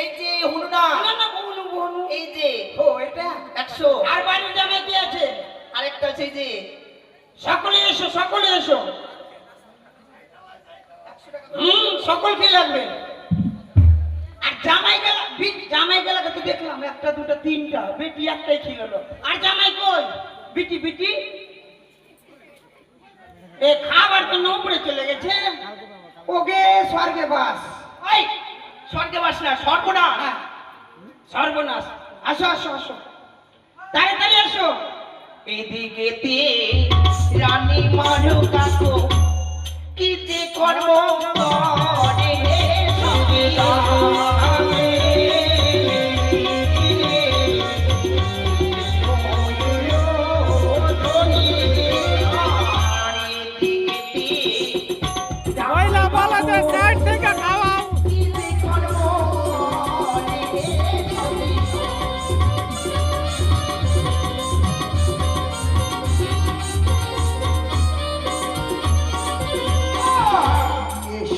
এই যে হনু না। না হনু হনু। এই যে ও এটা 100 আর বাইরে জামে কি আছে? আরেকটা আছে যে। সকলে এসো সকলে এসো। হুম সকলকে লাগবে? আর জামাই গেলা জামাই গেলাকে তো দেখলাম একটা দুটো তিনটা। বেটি একটাই ছিল আর জামাই কই? বিটি বিটি? এ খাবার তো নৌপড়ে চলে গেছে। ওগে স্বর্গে বাস। এই স্বর্গে বাস না সর্বনা হ্যাঁ, সর্বনাশ। আসো আসো আসো। তাড়াতাড়ি আসো। এদিকে তে রানী মারু কাকু কি যে কর্ম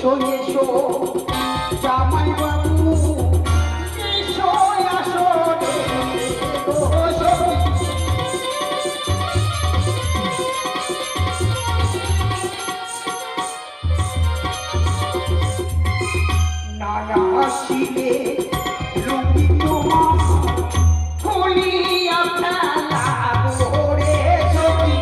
এসো এসো। জামাই বাবু এসো আসো নানা আসিলে লুটি তোমার খুলিয়া ফেলা করে ছবি।